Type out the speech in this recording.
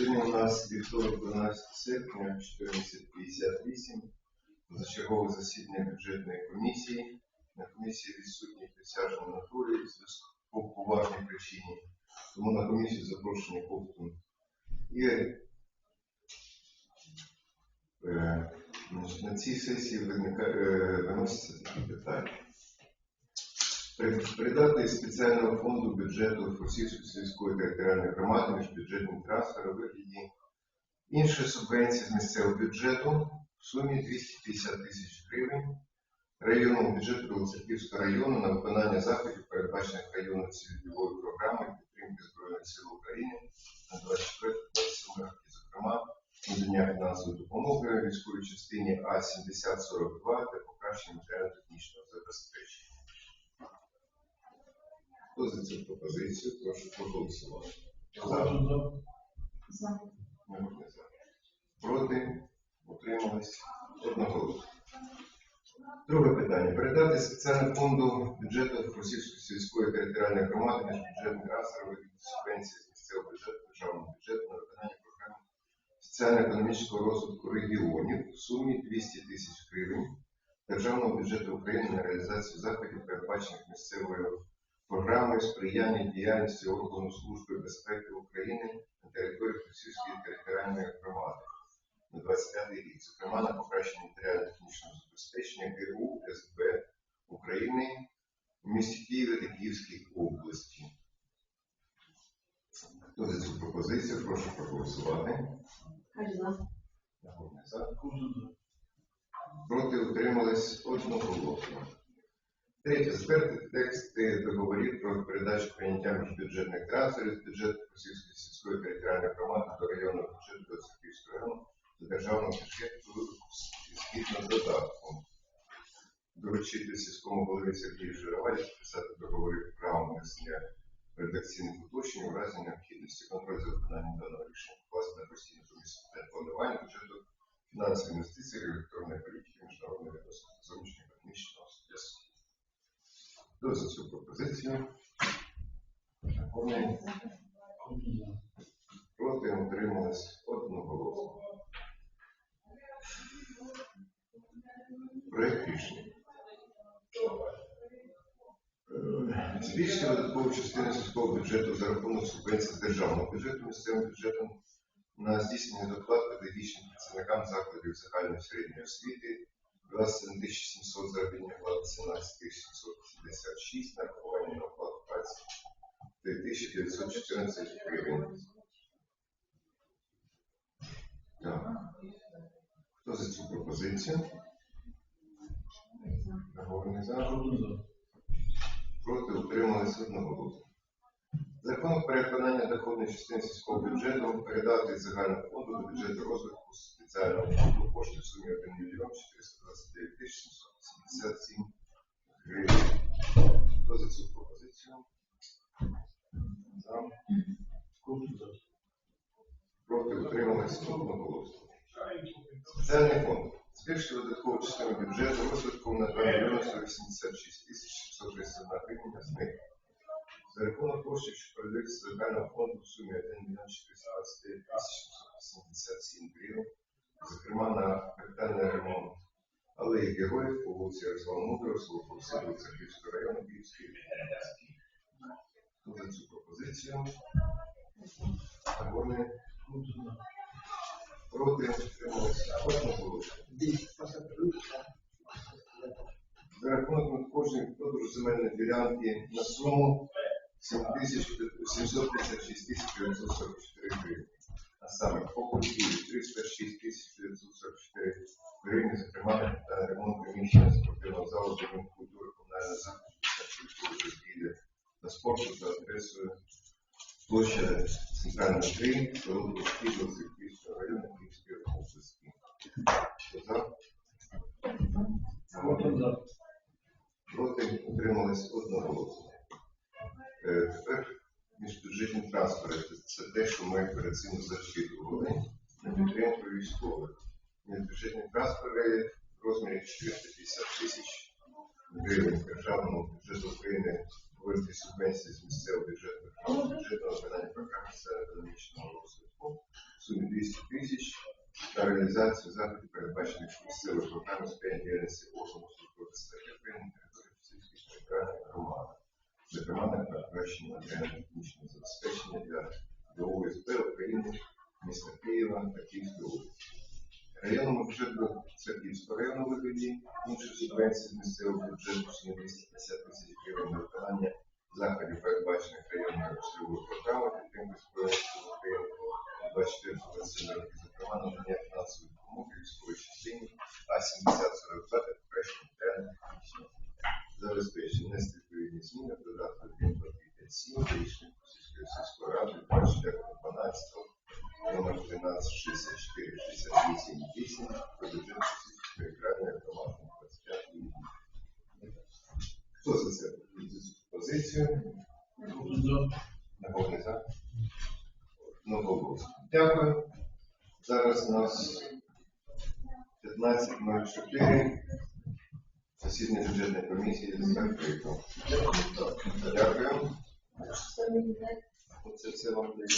Сьогодні у нас вівторок 12 серпня, 14.58. Зачергове засідання бюджетної комісії. На комісії відсутній присяжний Анатолій в зв'язку по поважній причині. Тому на комісію запрошені Ковтун Ігор. Е, На цій сесії виникає, е, виносяться такі питання. Придати спеціального фонду бюджету Фурсівської сільської територіальної громади міжбюджетний трансфер у вигляді іншої субвенції з місцевого бюджету в сумі 250 тисяч гривень районному бюджету Білоцерківського району на виконання заходів, передбачених районною цільовою програмою підтримки Збройних сил України на 24-27 роки, зокрема, надання фінансової допомоги військовій частині А-7042 для покращення матеріально-технічного забезпечення. Хто за цю пропозицію? Прошу проголосувати. За. За. Проти? Утримались? Одноголосно. Друге питання. Передати спеціальному фонду бюджету Російської сільської територіальної громади міжбюджетний разовий від субвенції з місцевого бюджету державного бюджету на виконання програми соціально-економічного розвитку регіонів в сумі 200 тисяч гривень державного бюджету України на реалізацію заходів, передбачених місцевою програмою сприяння діяльності органу Служби безпеки України на території Російської територіальної громади на 25 рік, зокрема на покращення матеріально-технічного забезпечення ГУ СБ України у місті Києві та Київській області. Хто за цю пропозицію, прошу проголосувати. Проти утримались одноголосно. Третє. Затвердити тексти договорів про передачу прийняття міжбюджетних трансферів з бюджету Російської сільської територіальної громади до районного бюджету Сахівського району до державного бюджету згідно додатку. Доручити сільському голові Сергію Журавелі підписати договори правом внесення редакційних уточнень у разі необхідності контроль за виконанням даного рішення власне на постійну планування бюджету фінансових інвестицій, електронної політики, міжнародної відносин та зовнішньоекономічного зв'язку. Хто за цю пропозицію? Вони проти утримались одноголосно. Проект рішення. Е, Збільшити додаткову частину сільського бюджету за рахунок субвенцій з державного бюджету місцевим бюджетом на здійснення доплат педагогічним працівникам закладів загальної середньої освіти 27 700 заробітня плата 17 756, нарахування на оплату праці 2914 гривень. Так. Хто за цю пропозицію? Наговорний за. Проти утрималися одноголосно. Закон переконання доходної частини сільського бюджету передати з загального фонду до бюджету розвитку спеціального фонду кошти в сумі 1 мільйон 429 тисяч 777 гривень. Хто за цю пропозицію? За. Проти утрималися одноголосно. Спеціальний фонд. Збільшити додаткову частину бюджету розвитку на 2 мільйони 186 тисяч 631 гривень з них. За рахунок коштів, що передаються з фонду в сумі 1 мільйон 429 тисяч 777 гривень, зокрема на капітальний ремонт алеї героїв по вулиці Ярослава Мудрого, село району Київської області. За цю пропозицію? Нагорний проти. За рахунок надходжень продажу земельної ділянки на суму 756 тисяч 944 гривень. А саме по культурі 306 тисяч 944 гривень, зокрема на ремонт приміщення спортивного залу будинку культури комунального закладу культури розділі та спорту за адресою Центральна 3, село Дубки, Білоцерківського району Київської області. За? Проти утримались одноголосно. Е, Тепер міжбюджетні трансфери. Це те, що ми перед цим зачитували на підтримку військових. Міжбюджетні трансфери в розмірі 450 тисяч гривень державного бюджету України вигляді субвенції з місцевого бюджету. Бюджету на виконання програми соціально-економічного розвитку. Тисяч. На реалізацію заходів, передбачених місцевою програмою сприяння діяльності органу безпеки України на території Російської територіальної громади, зокрема на покращення матеріально-технічного забезпечення для ДОСП України, міста Києва та Київської області. Районному бюджету Сергіївського району видані інші субвенції з місцевого бюджету суми 250 тисяч гривень на виконання заходів, передбачених районною цільовою програмою підтримки Збройних України 24 роки, зокрема надання фінансової допомоги військовій частині А-7042 та покращення матеріально-технічного забезпечення. Внести відповідні зміни в додатку 1 до 57 рішення Російської сільської ради 24.12 номер 13 64 68 8 про бюджет Російської територіальної 25 рік. Хто за це позицію? Нагодний за? Дякую. Зараз у нас 15.04. Засідання бюджетної комісії закрито. Дякую. Оце все вам дає.